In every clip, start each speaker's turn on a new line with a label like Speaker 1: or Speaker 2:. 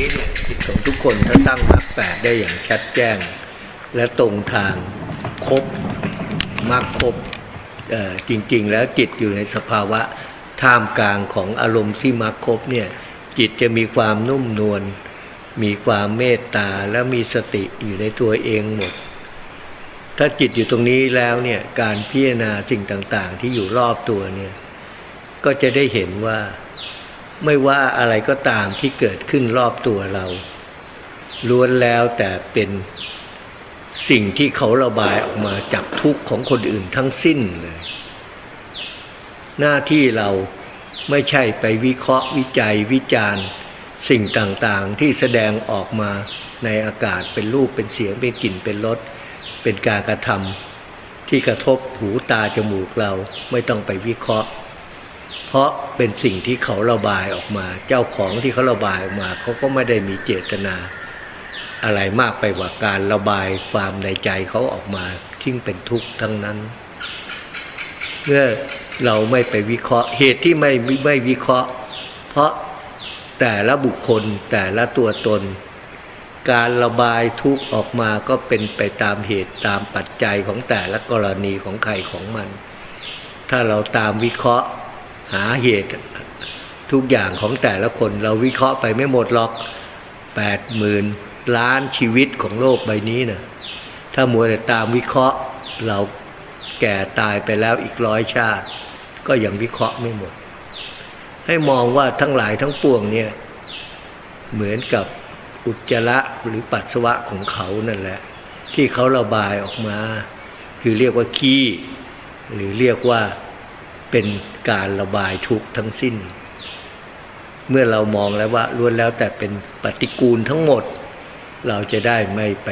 Speaker 1: นี้เนี่ยจิตของทุกคนถ้าตั้งมรรคแปดได้อย่างชัดแจ้ง และตรงทางครบมรรคครบจริง ๆ แล้วจิตอยู่ในสภาวะท่ามกลางของอารมณ์ที่มรรคครบเนี่ยจิตจะมีความนุ่มนวลมีความเมตตาและมีสติอยู่ในตัวเองหมด ถ้าจิตอยู่ตรงนี้แล้วเนี่ยการพิจารณาสิ่งต่างๆ ที่อยู่รอบตัวเนี่ยก็จะได้เห็นว่า ไม่ว่าอะไรก็ตามที่เกิดขึ้นรอบตัวเรา ล้วนแล้วแต่เป็นสิ่งที่เขาระบายออกมาจากทุกข์ของคนอื่นทั้งสิ้นเลย หน้าที่เราไม่ใช่ไปวิเคราะห์วิจัยวิจารณ์ สิ่งต่างๆที่แสดงออกมาในอากาศเป็นรูปเป็นเสียงเป็นกลิ่นเป็นรสเป็นการกระทำที่กระทบหูตาจมูกเราไม่ต้องไปวิเคราะห์ เพราะเป็นสิ่งที่เขาระบายออกมา เจ้าของที่เขาระบายออกมาเขาก็ไม่ได้มีเจตนา อะไรมากไปกว่าการระบายความในใจเขาออกมาทิ้งเป็นทุกข์ทั้งนั้น เมื่อเราไม่ไปวิเคราะห์เหตุที่ไม่ไม่วิเคราะห์ เพราะแต่ละบุคคลแต่ละตัวตน การระบายทุกข์ออกมาก็เป็นไปตามเหตุตามปัจจัยของแต่ละกรณีของใครของมัน ถ้าเราตามวิเคราะห์ หาเหตุทุกอย่างของแต่ละคนเราวิเคราะห์ไปไม่หมดหรอกแปดหมื่นล้านชีวิตของโลกใบนี้นะถ้ามัวแต่ตามวิเคราะห์เราแก่ตายไปแล้วอีกร้อยชาติ ก็ยังวิเคราะห์ไม่หมด ให้มองว่าทั้งหลายทั้งปวงเนี่ย เหมือนกับอุจจาระหรือปัสสาวะของเขานั่นแหละ ที่เขาระบายออกมา คือเรียกว่าขี้ หรือเรียกว่า เป็นการระบายทุกข์ทั้งสิ้น เมื่อเรามองแล้วว่าล้วนแล้วแต่เป็นปฏิกูลทั้งหมด เราจะได้ไม่ไป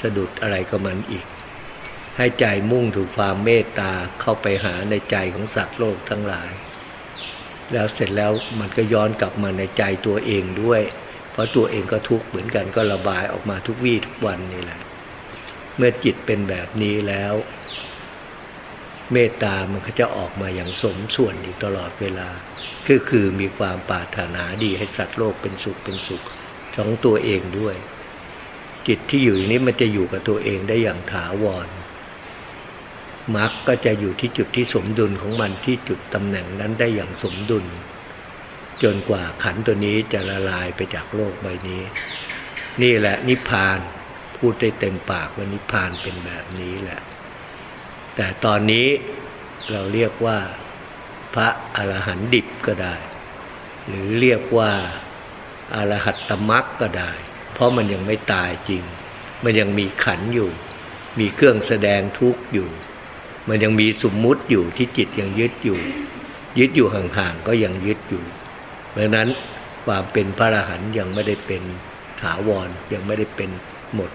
Speaker 1: สะดุดอะไรกับมันอีก ให้ใจมุ่งถูกความเมตตาเข้าไปหาในใจของสัตว์โลกทั้งหลาย แล้วเสร็จแล้วมันก็ย้อนกลับมาในใจตัวเองด้วย เพราะตัวเองก็ทุกข์เหมือนกันก็ระบายออกมาทุกวี่ทุกวันนี่แหละ เมื่อจิตเป็นแบบนี้แล้ว เมตตามันก็จะออกมาอย่างสมส่วนอยู่ตลอดเวลา ก็คือมีความปรารถนาดีให้สัตว์โลกเป็นสุขเป็นสุขของตัวเองด้วย จิตที่อยู่อย่างนี้มันจะอยู่กับตัวเองได้อย่างถาวรมรรคก็จะอยู่ที่จุดที่สมดุลของมันที่จุดตำแหน่งนั้นได้อย่างสมดุล จนกว่าขันตัวนี้จะละลายไปจากโลกใบนี้ นี่แหละนิพพานพูดได้เต็มปากว่านิพพานเป็นแบบนี้แหละ แต่ตอนนี้เราเรียกว่าพระอรหันต์ดิบก็ได้ หรือเรียกว่าอรหัตตมรรคก็ได้ เพราะมันยังไม่ตายจริง มันยังมีขันอยู่ มีเครื่องแสดงทุกข์อยู่ มันยังมีสมมุติอยู่ที่จิตยังยึดอยู่ ยึดอยู่ห่างๆก็ยังยึดอยู่ดังนั้นความเป็นพระอรหันต์ยังไม่ได้เป็นถาวรยังไม่ได้เป็นหมด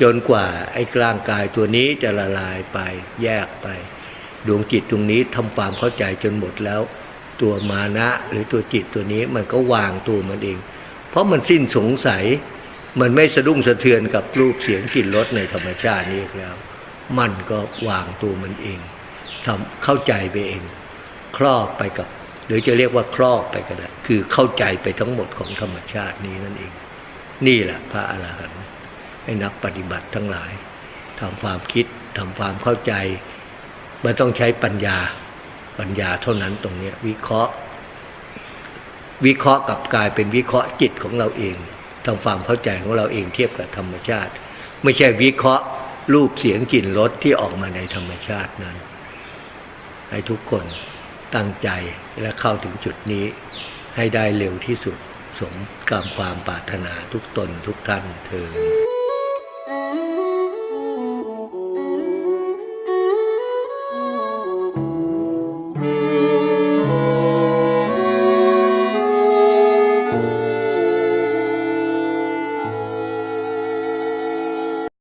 Speaker 1: จนกว่าไอ้ร่างกายตัวนี้จะละลายไปแยกไป ดวงจิตตรงนี้ทำความเข้าใจจนหมดแล้ว ตัวมานะหรือตัวจิตตัวนี้มันก็วางตัวมันเอง เพราะมันสิ้นสงสัย มันไม่สะดุ้งสะเทือนกับรูปเสียงกลิ่นรสในธรรมชาตินี้แล้ว มันก็วางตัวมันเองทำเข้าใจไปเอง ครอบไปกับ หรือจะเรียกว่าครอบไปก็ได้คือเข้าใจไปทั้งหมดของธรรมชาตินี้นั่นเอง นี่แหละพระอรหันต์ ให้นักปฏิบัติทั้งหลายทำความคิดทำความเข้าใจมันต้องใช้ปัญญาปัญญาเท่านั้นตรงนี้วิเคราะห์ วิเคราะห์กับกลายเป็นวิเคราะห์จิตของเราเองทำความเข้าใจของเราเองเทียบกับธรรมชาติ ไม่ใช่วิเคราะห์รูปเสียงกลิ่นรสที่ออกมาในธรรมชาตินั้น ให้ทุกคนตั้งใจและเข้าถึงจุดนี้ ให้ได้เร็วที่สุดสมกับความปรารถนาทุกตนทุกท่านเธอ